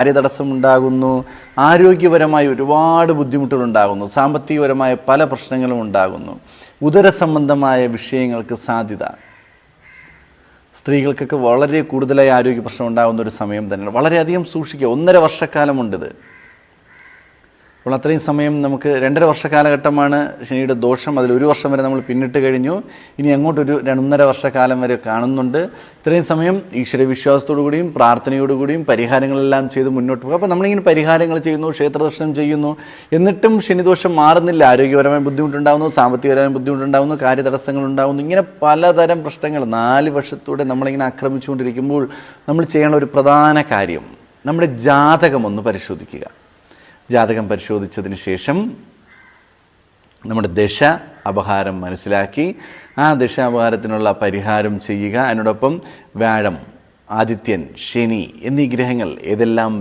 കാര്യതടസ്സം ഉണ്ടാകുന്നു ആരോഗ്യപരമായ ഒരുപാട് ബുദ്ധിമുട്ടുകളുണ്ടാകുന്നു. സാമ്പത്തികപരമായ പല പ്രശ്നങ്ങളും ഉണ്ടാകുന്നു. ഉദര സംബന്ധമായ വിഷയങ്ങൾക്ക് സാധ്യത. സ്ത്രീകൾക്കൊക്കെ വളരെ കൂടുതലായി ആരോഗ്യ പ്രശ്നം ഉണ്ടാകുന്ന ഒരു സമയം തന്നെയാണ്. വളരെയധികം സൂക്ഷിക്കുക. ഒന്നര വർഷക്കാലമുണ്ടിത് അപ്പോൾ അത്രയും സമയം നമുക്ക് രണ്ടര വർഷ കാലഘട്ടമാണ് ശനിയുടെ ദോഷം. അതിൽ ഒരു വർഷം വരെ നമ്മൾ പിന്നിട്ട് കഴിഞ്ഞു. ഇനി അങ്ങോട്ടൊരു രണ്ടൊന്നര വർഷക്കാലം വരെ കാണുന്നുണ്ട്. ഇത്രയും സമയം ഈശ്വരവിശ്വാസത്തോടുകൂടിയും പ്രാർത്ഥനയോടുകൂടിയും പരിഹാരങ്ങളെല്ലാം ചെയ്ത് മുന്നോട്ട് പോകും. അപ്പോൾ നമ്മളിങ്ങനെ പരിഹാരങ്ങൾ ചെയ്യുന്നു ക്ഷേത്രദർശനം ചെയ്യുന്നു. എന്നിട്ടും ശനിദോഷം മാറുന്നില്ല. ആരോഗ്യപരമായ ബുദ്ധിമുട്ടുണ്ടാകുന്നു സാമ്പത്തികപരമായ ബുദ്ധിമുട്ടുണ്ടാകുന്നു കാര്യതടസ്സങ്ങൾ ഉണ്ടാകുന്നു ഇങ്ങനെ പലതരം പ്രശ്നങ്ങൾ നാല് വർഷത്തൂടെ നമ്മളിങ്ങനെ ആക്രമിച്ചുകൊണ്ടിരിക്കുമ്പോൾ നമ്മൾ ചെയ്യേണ്ട ഒരു പ്രധാന കാര്യം നമ്മുടെ ജാതകം ഒന്ന് പരിശോധിക്കുക. ജാതകം പരിശോധിച്ചതിന് ശേഷം നമ്മുടെ ദശ അപഹാരം മനസ്സിലാക്കി ആ ദശ അപഹാരത്തിനുള്ള പരിഹാരം ചെയ്യുക. അതിനോടൊപ്പം വ്യാഴം ആദിത്യൻ ശനി എന്നീ ഗ്രഹങ്ങൾ ഏതെല്ലാം